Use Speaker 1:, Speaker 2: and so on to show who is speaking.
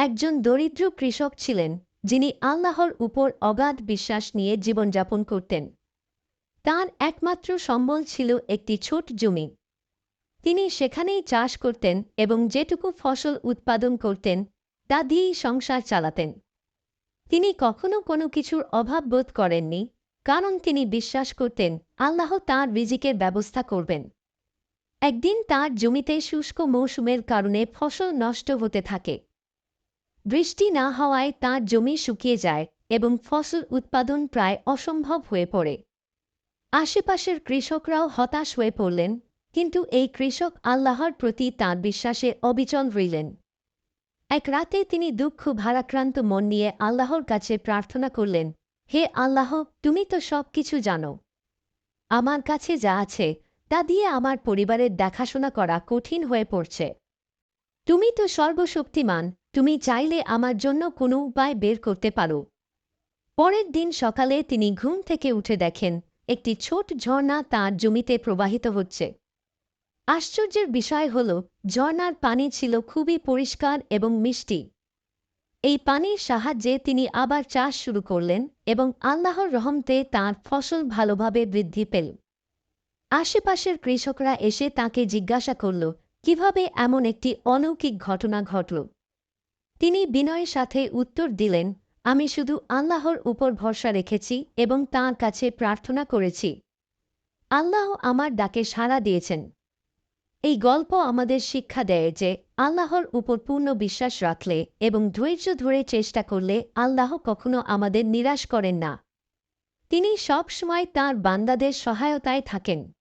Speaker 1: একজন দরিদ্র কৃষক ছিলেন, যিনি আল্লাহর উপর অগাধ বিশ্বাস নিয়ে জীবনযাপন করতেন। তার একমাত্র সম্বল ছিল একটি ছোট জমি। তিনি সেখানেই চাষ করতেন এবং যেটুকু ফসল উৎপাদন করতেন, তা দিয়েই সংসার চালাতেন। তিনি কখনো কোনো কিছুর অভাব বোধ করেননি, কারণ তিনি বিশ্বাস করতেন আল্লাহ তাঁর রিজিকের ব্যবস্থা করবেন। একদিন তার জমিতে শুষ্ক মৌসুমের কারণে ফসল নষ্ট হতে থাকে। বৃষ্টি না হওয়ায় তাঁর জমি শুকিয়ে যায় এবং ফসল উৎপাদন প্রায় অসম্ভব হয়ে পড়ে। আশেপাশের কৃষকরাও হতাশ হয়ে পড়লেন, কিন্তু এই কৃষক আল্লাহর প্রতি তাঁর বিশ্বাসে অবিচল রইলেন। এক রাতে তিনি দুঃখ, ভারাক্রান্ত মন নিয়ে আল্লাহর কাছে প্রার্থনা করলেন, হে আল্লাহ, তুমি তো সব কিছু জানো। আমার কাছে যা আছে, তা দিয়ে আমার পরিবারের দেখাশোনা করা কঠিন হয়ে পড়ছে। তুমি তো সর্বশক্তিমান, তুমি চাইলে আমার জন্য কোনো উপায় বের করতে পারো। পরের দিন সকালে তিনি ঘুম থেকে উঠে দেখেন, একটি ছোট ঝর্ণা তাঁর জমিতে প্রবাহিত হচ্ছে। আশ্চর্যের বিষয় হল, ঝর্ণার পানি ছিল খুবই পরিষ্কার এবং মিষ্টি। এই পানির সাহায্যে তিনি আবার চাষ শুরু করলেন এবং আল্লাহর রহমতে তাঁর ফসল ভালোভাবে বৃদ্ধি পেল। আশেপাশের কৃষকরা এসে তাকে জিজ্ঞাসা করল কীভাবে এমন একটি অলৌকিক ঘটনা ঘটল? তিনি বিনয়ের সাথে উত্তর দিলেন, আমি শুধু আল্লাহর উপর ভরসা রেখেছি এবং তাঁর কাছে প্রার্থনা করেছি। আল্লাহ আমার ডাকে সাড়া দিয়েছেন। এই গল্প আমাদের শিক্ষা দেয় যে আল্লাহর উপর পূর্ণ বিশ্বাস রাখলে এবং ধৈর্য ধরে চেষ্টা করলে আল্লাহ কখনো আমাদের নিরাশ করেন না। তিনি সবসময় তাঁর বান্দাদের সহায়তায় থাকেন।